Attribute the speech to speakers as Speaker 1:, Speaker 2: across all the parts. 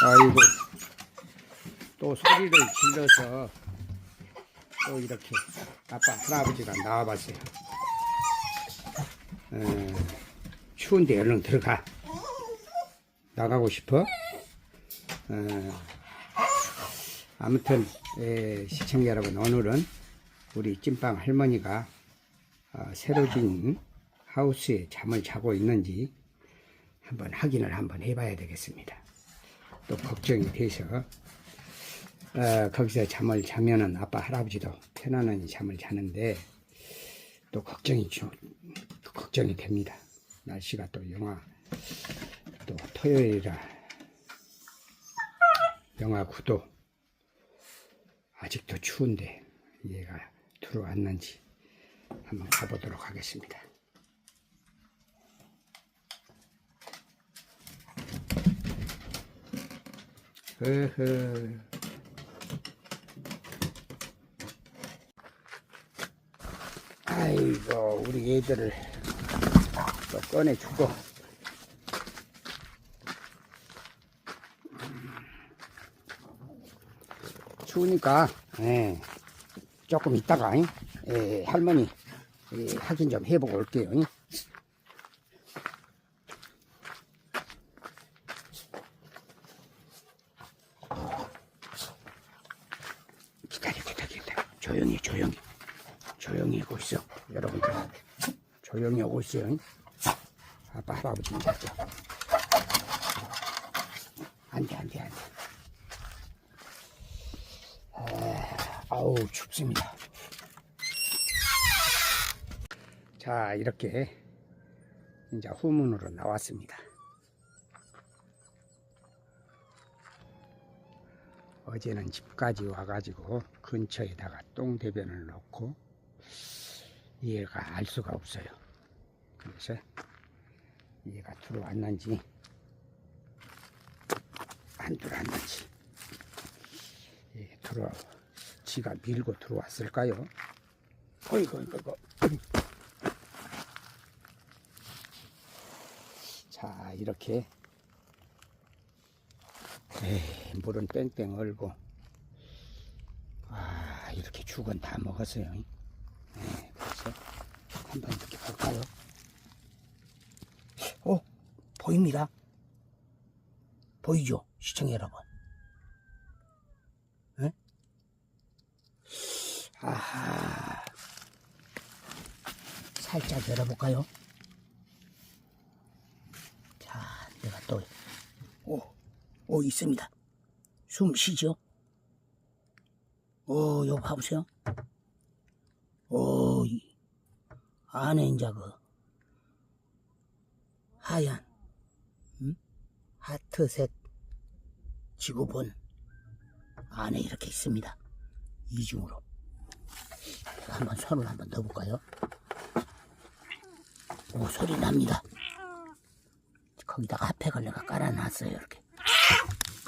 Speaker 1: 아이고 또 소리를 질러서 또 이렇게 아빠 할아버지가 나와봤어요. 어, 추운데 얼른 들어가. 나가고 싶어? 어, 아무튼 에, 시청자 여러분 오늘은 우리 찐빵 할머니가 어, 새로 진 하우스에 잠을 자고 있는지 한번 확인을 한번 해봐야 되겠습니다. 또 걱정이 돼서 어, 거기서 잠을 자면은 아빠 할아버지도 편안한 잠을 자는데 또 걱정이 주, 걱정이 됩니다. 날씨가 또 영하 또 토요일이라 영하 9도 아직도 추운데 얘가 들어왔는지 한번 가보도록 하겠습니다. 흐흐. 아이고 우리 애들을 또 꺼내주고 추우니까 예, 조금 있다가 예, 할머니 예, 확인 좀 해보고 올게요. 기다려 기다려 기다려 조용히 조용히 조용히 하고 있어 여러분들 있어요. 아빠 할아버지 잡죠 안돼 안돼 안돼 아우 춥습니다. 자 이렇게 이제 후문으로 나왔습니다. 어제는 집까지 와가지고 근처에다가 똥대변을 놓고 얘가 알 수가 없어요. 그래서 얘가 들어왔는지 안 들어왔는지. 얘 들어 지가 밀고 들어왔을까요? 어이구 이거 자 이렇게. 에이, 물은 뺑뺑 얼고. 아 이렇게 죽은 다 먹었어요. 네, 그래서 한번 이렇게 볼까요? 어 보입니다 보이죠 시청자 여러분 네? 아하 살짝 열어볼까요 자 내가 또 오, 오, 있습니다. 숨 쉬죠? 오, 요 봐보세요. 오, 이 안에 이제 그, 하얀, 음? 하트색 지구본 안에 이렇게 있습니다. 이중으로. 한번 손을 한번 넣어볼까요? 오, 소리 납니다. 거기다가 핫팩을 내가 깔아놨어요, 이렇게.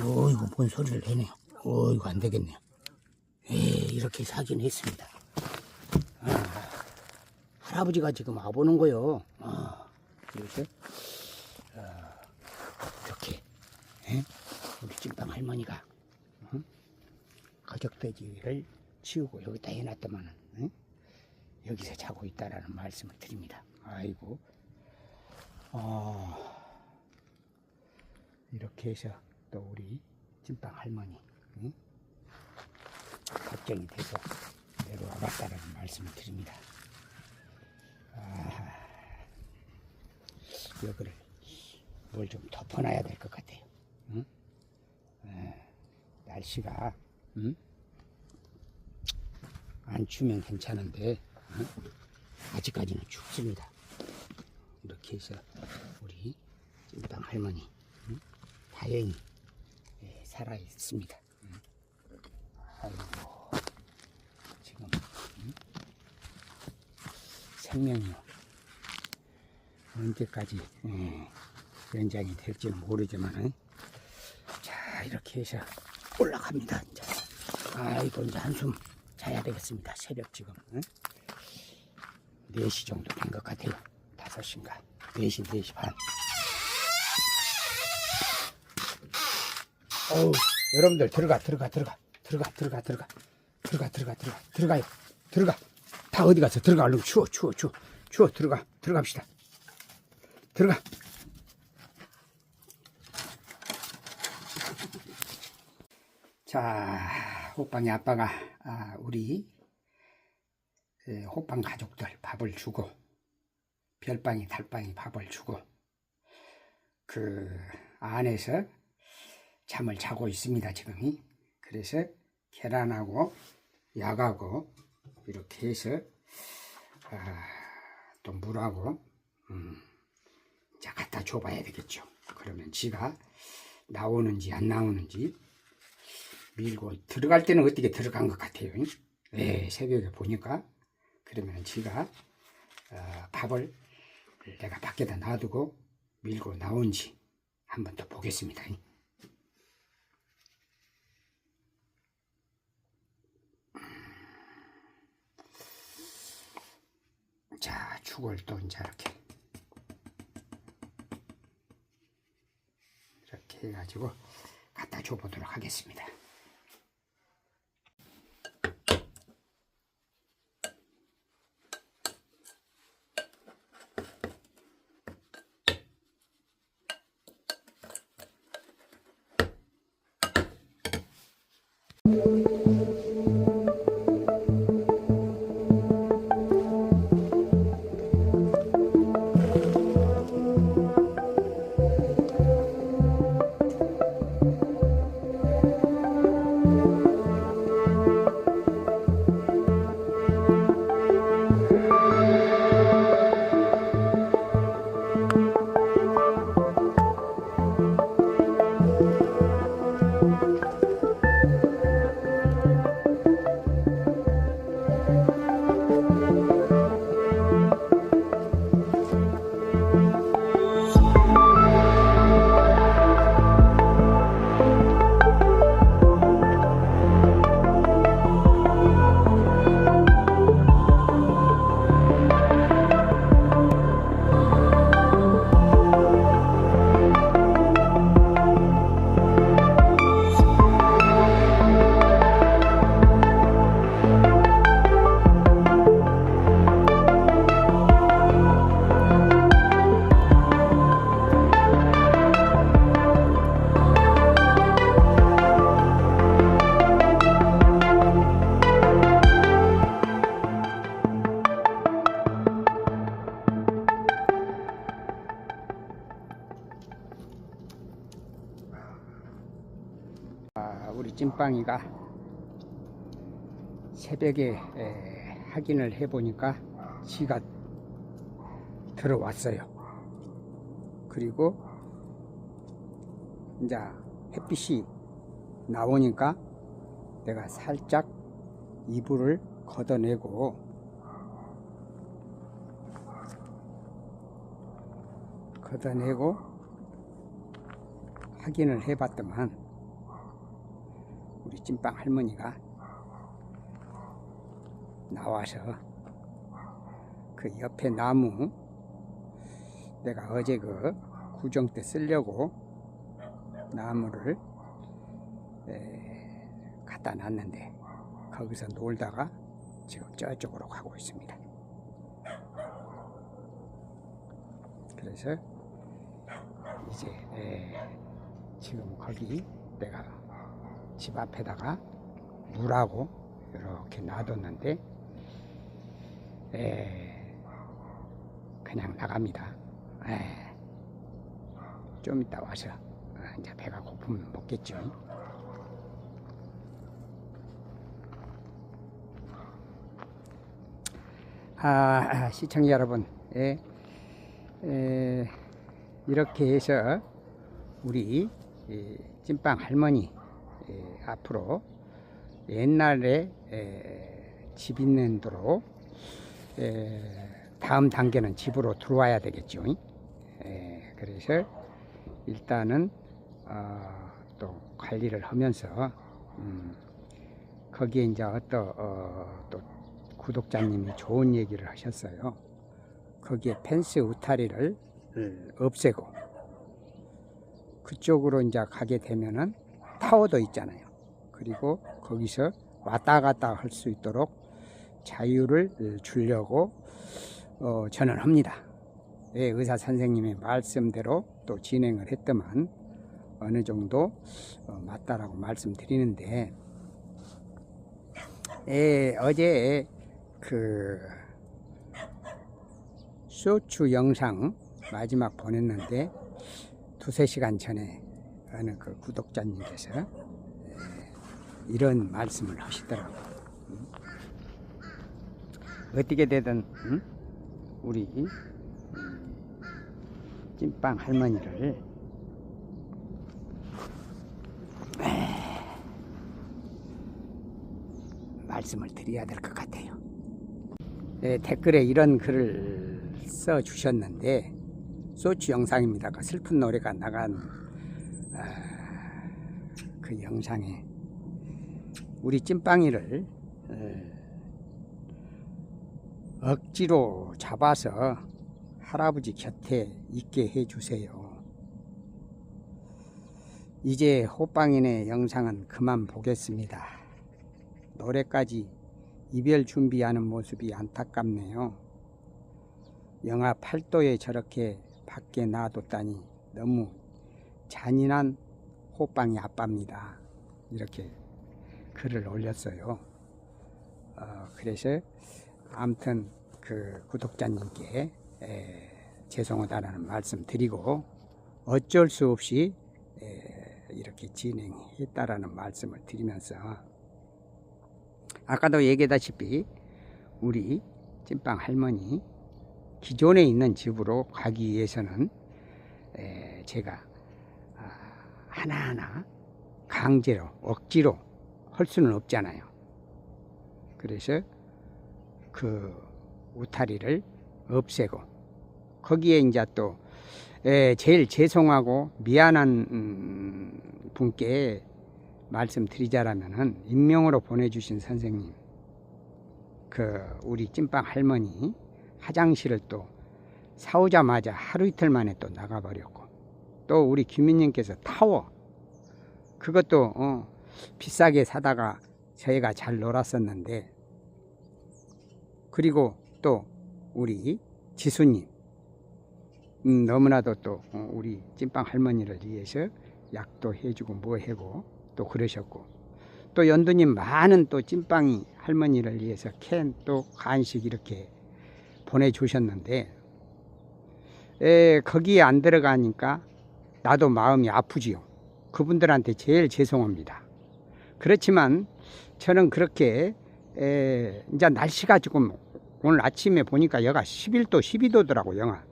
Speaker 1: 어이구, 뭔 소리를 해네요. 어이구, 안 되겠네요. 예, 이렇게 사긴 했습니다. 아, 할아버지가 지금 와보는 거요. 아, 이렇게. 아, 이렇게. 예? 우리 찐빵 할머니가, 어? 가족돼지를 치우고 여기다 해놨더만은, 예? 여기서 자고 있다라는 말씀을 드립니다. 아이고. 어, 이렇게 해서 또 우리 찐빵 할머니 응? 걱정이 돼서 내려와 봤다는 말씀을 드립니다. 아, 여기를 뭘 좀 덮어놔야 될 것 같아요. 응? 에, 날씨가 응? 안 추면 괜찮은데 응? 아직까지는 춥습니다. 이렇게 해서 우리 찐빵 할머니 응? 다행히 예, 살아 있습니다. 응? 아이고 지금 응? 생명이요 언제까지 예, 연장이 될지는 모르지만 자 이렇게 해서 올라갑니다. 이제. 아이고, 이제 한숨 자야 되겠습니다. 새벽 지금. 응? 4시 정도 된 것 같아요. 5시인가. 4시, 4시 반. 어우, 여러분들 들어가, 들어가, 들어가. 들어가, 들어가, 들어가. 들어가, 들어가, 들어가. 들어가요. 들어가. 다 어디 가서 들어가. 얼른 추워, 추워, 추워. 추워, 들어가. 들어갑시다. 들어가. 자, 호빵이 아빠가 아, 우리 에, 호빵 가족들 밥을 주고 별빵이 달빵이 밥을 주고 그 안에서 잠을 자고 있습니다 지금이. 그래서 계란하고 약하고 이렇게 해서 아, 또 물하고 음, 자 갖다 줘봐야 되겠죠. 그러면 지가 나오는지 안 나오는지 밀고 들어갈 때는 어떻게 들어간 것 같아요? 네, 새벽에 보니까. 그러면 지가 어, 밥을 내가 밖에다 놔두고 밀고 나온지 한번 더 보겠습니다. 자, 죽을 또 이제 이렇게. 이렇게 해가지고 갖다 줘보도록 하겠습니다. 찐빵이가 새벽에 에, 확인을 해보니까 지가 들어왔어요. 그리고 이제 햇빛이 나오니까 내가 살짝 이불을 걷어내고 걷어내고 확인을 해봤더만 찐빵 할머니가 나와서 그 옆에 나무 내가 어제 그 구정 때 쓰려고 나무를 에, 갖다 놨는데 거기서 놀다가 지금 저쪽으로 가고 있습니다. 그래서 이제 에, 지금 거기 내가 집 앞에다가 물하고 이렇게 놔뒀는데 에, 그냥 나갑니다. 에, 좀 이따 와서 어, 이제 배가 고프면 먹겠죠. 아, 아, 시청자 여러분, 예, 에, 이렇게 해서 우리 이 찐빵 할머니 에, 앞으로 옛날에 에, 집 있는 도로 에, 다음 단계는 집으로 들어와야 되겠죠. 에, 그래서 일단은 어, 또 관리를 하면서 음, 거기에 이제 어떤 어, 또 구독자님이 좋은 얘기를 하셨어요. 거기에 펜스 우타리를 없애고 그쪽으로 이제 가게 되면은 타워도 있잖아요. 그리고 거기서 왔다 갔다 할 수 있도록 자유를 주려고 어, 저는 합니다. 예, 의사 선생님의 말씀대로 또 진행을 했더만 어느 정도 어, 맞다라고 말씀드리는데 예, 어제 그 쇼츠 영상 마지막 보냈는데 두세 시간 전에 어느 그 구독자님께서 예, 이런 말씀을 하시더라고. 음. 어떻게 되든 음? 우리 음, 찐빵 할머니를 말씀을 드려야 될 것 같아요. 네, 댓글에 이런 글을 써 주셨는데 소치 영상입니다. 그 슬픈 노래가 나간 아, 그 영상에 우리 찐빵이를 어, 억지로 잡아서 할아버지 곁에 있게 해주세요. 이제 호빵인의 영상은 그만 보겠습니다. 노래까지 이별 준비하는 모습이 안타깝네요. 영하 8도에 저렇게 밖에 놔뒀다니 너무 잔인한 호빵이 아빠입니다. 이렇게 글을 올렸어요. 어, 그래서 아무튼 그 구독자님께 에, 죄송하다는 말씀 드리고 어쩔 수 없이 에, 이렇게 진행했다라는 말씀을 드리면서 아까도 얘기했다시피 우리 찐빵 할머니 기존에 있는 집으로 가기 위해서는 에, 제가 아, 하나하나 강제로 억지로 할 수는 없잖아요. 그래서 그 우타리를 없애고 거기에 이제 또 에, 제일 죄송하고 미안한 음, 분께 말씀드리자라면은 익명으로 보내주신 선생님 그 우리 찐빵 할머니 화장실을 또 사오자마자 하루 이틀 만에 또 나가버렸고 또 우리 김민님께서 타워. 그것도 어, 비싸게 사다가 저희가 잘 놀았었는데. 그리고 또 우리 지수님. 음, 너무나도 또 어, 우리 찐빵 할머니를 위해서 약도 해주고 뭐 해고 또 그러셨고. 또 연두님 많은 또 찐빵이 할머니를 위해서 캔 또 간식 이렇게 보내주셨는데. 에, 거기에 안 들어가니까 나도 마음이 아프지요. 그분들한테 제일 죄송합니다. 그렇지만 저는 그렇게 에, 이제 날씨가 조금 오늘 아침에 보니까 여가 11도 12도더라고 영하.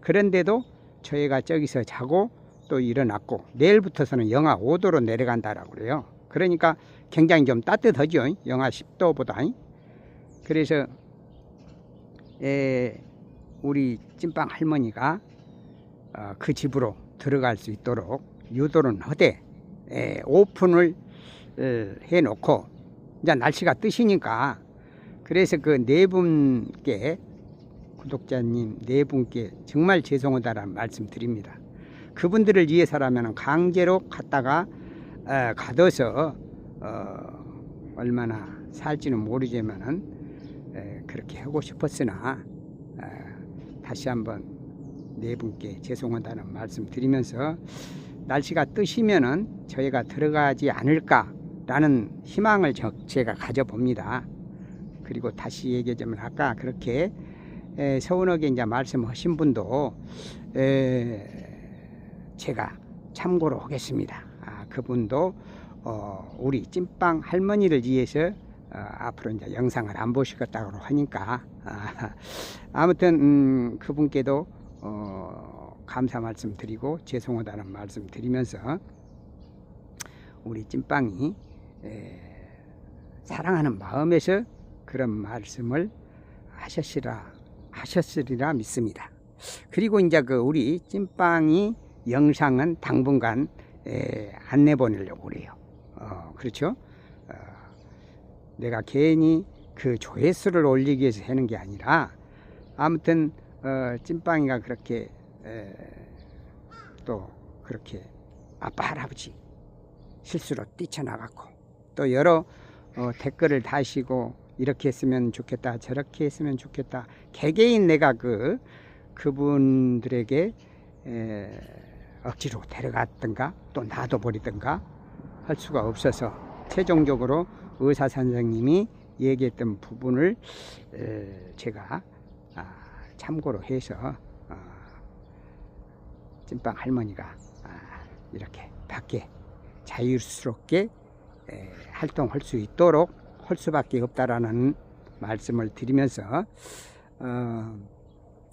Speaker 1: 그런데도 저희가 저기서 자고 또 일어났고 내일부터서는 영하 5도로 내려간다라고 그래요. 그러니까 굉장히 좀 따뜻하죠. 영하 10도보다. 그래서 에, 우리 찐빵 할머니가 어, 그 집으로 들어갈 수 있도록 유도는 하되 에, 오픈을 에, 해놓고 이제 날씨가 뜨시니까 그래서 그 네 분께 구독자님 네 분께 정말 죄송하다는 말씀 드립니다. 그분들을 위해서라면 강제로 갔다가 어, 가둬서 어, 얼마나 살지는 모르지만은 에, 그렇게 하고 싶었으나 어, 다시 한번 네 분께 죄송하다는 말씀 드리면서 날씨가 뜨시면은 저희가 들어가지 않을까라는 희망을 저, 제가 가져봅니다. 그리고 다시 얘기하자면 아까 그렇게 에, 서운하게 이제 말씀하신 분도 에, 제가 참고로 하겠습니다. 아, 그분도 어, 우리 찐빵 할머니를 위해서 어, 앞으로 이제 영상을 안 보시겠다고 하니까 아, 아무튼 음, 그분께도 어, 감사 말씀 드리고 죄송하다는 말씀 드리면서 우리 찐빵이 에, 사랑하는 마음에서 그런 말씀을 하셨으리라 하셨으리라 믿습니다. 그리고 이제 그 우리 찐빵이 영상은 당분간 에, 안 내 보내려고 그래요. 어, 그렇죠? 어, 내가 괜히 그 조회수를 올리기 위해서 하는 게 아니라 아무튼 어, 찐빵이가 그렇게 에, 또 그렇게 아빠 할아버지 실수로 뛰쳐나갔고 또 여러 어, 댓글을 다시고 이렇게 했으면 좋겠다 저렇게 했으면 좋겠다. 개개인 내가 그 그분들에게 에, 억지로 데려갔던가 또 놔둬버리던가 할 수가 없어서 최종적으로 의사 선생님이 얘기했던 부분을 에, 제가 아, 참고로 해서 어, 찐빵 할머니가 아, 이렇게 밖에 자유스럽게 에, 활동할 수 있도록 할 수밖에 없다라는 말씀을 드리면서 어,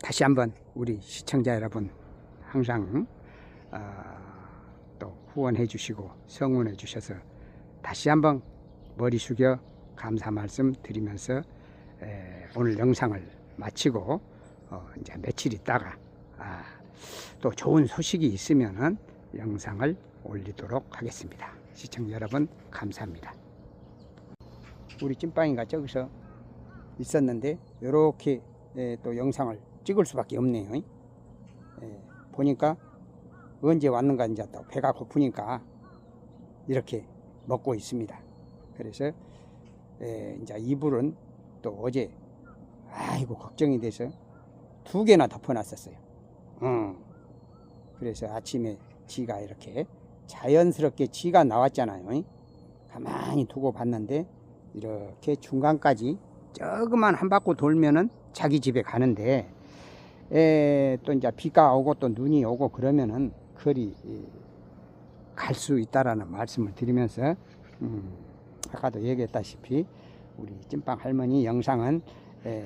Speaker 1: 다시 한번 우리 시청자 여러분 항상 어, 또 후원해 주시고 성원해 주셔서 다시 한번 머리 숙여 감사 말씀 드리면서 에, 오늘 영상을 마치고 어, 이제 며칠 있다가 아, 또 좋은 소식이 있으면은 영상을 올리도록 하겠습니다. 시청자 여러분 감사합니다. 우리 찐빵이가 저기서 있었는데 이렇게 또 영상을 찍을 수밖에 없네요. 예, 보니까 언제 왔는가 이제 또 배가 고프니까 이렇게 먹고 있습니다. 그래서 예, 이제 이불은 또 어제 아이고 걱정이 돼서 두 개나 덮어놨었어요. 어. 그래서 아침에 지가 이렇게 자연스럽게 지가 나왔잖아요. 가만히 두고 봤는데 이렇게 중간까지 조그만 한 바퀴 돌면은 자기 집에 가는데 에, 또 이제 비가 오고 또 눈이 오고 그러면은 거리 갈 수 있다라는 말씀을 드리면서 음, 아까도 얘기했다시피 우리 찐빵 할머니 영상은 에,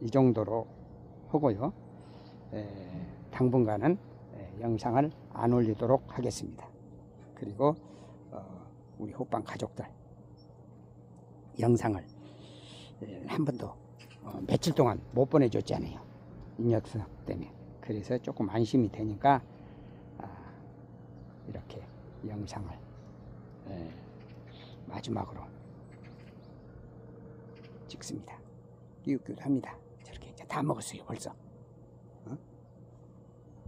Speaker 1: 이 정도로 하고요. 에, 당분간은 에, 영상을 안 올리도록 하겠습니다. 그리고 어, 우리 호빵 가족들 영상을 에, 한 번도 어, 며칠 동안 못 보내줬잖아요. 이 녀석 때문에. 그래서 조금 안심이 되니까 아, 이렇게 영상을 에, 마지막으로 찍습니다. 끼웃끼웃합니다. 이제 다 먹었어요 벌써. 어?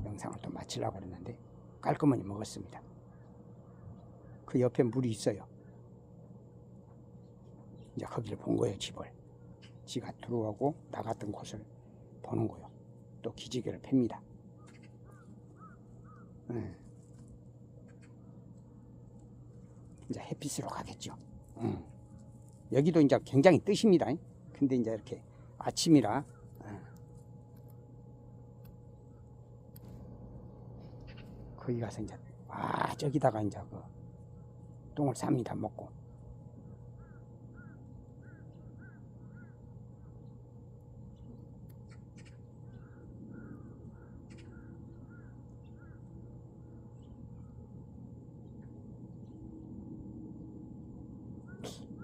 Speaker 1: 영상을 또 마치려고 그랬는데 깔끔하게 먹었습니다. 그 옆에 물이 있어요. 이제 거기를 본 거예요 집을. 지가 들어오고 나갔던 곳을 보는 거요. 또 기지개를 팹니다. 예. 이제 햇빛으로 가겠죠. 응. 여기도 이제 굉장히 뜨십니다. 근데 이제 이렇게 아침이라 예. 거기 가서 이제 아 저기다가 이제 그 똥을 쌉니다 먹고.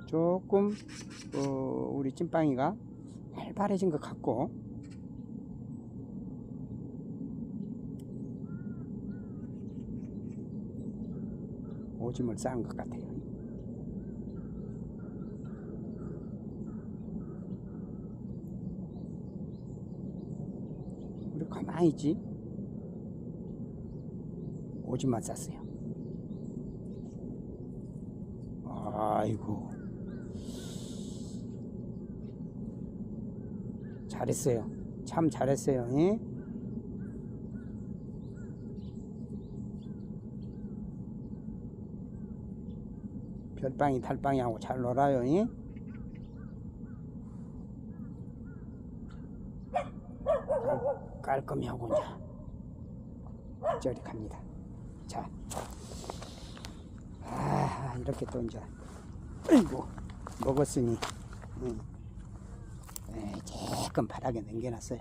Speaker 1: 조금 어, 우리 찐빵이가 활발해진 것 같고 오줌을 싸는 것 같아요. 우리 가만히 있지? 오줌만 쌌어요. 아이고. 잘했어요. 참 잘했어요. 예? 별빵이 달빵이 하고 잘 놀아요. 예? 깔- 깔끔히 하고 이제 저리 갑니다. 자, 아 이렇게 또 이제 아이고 먹었으니 음. 에, 조금 바닥에 남겨놨어요.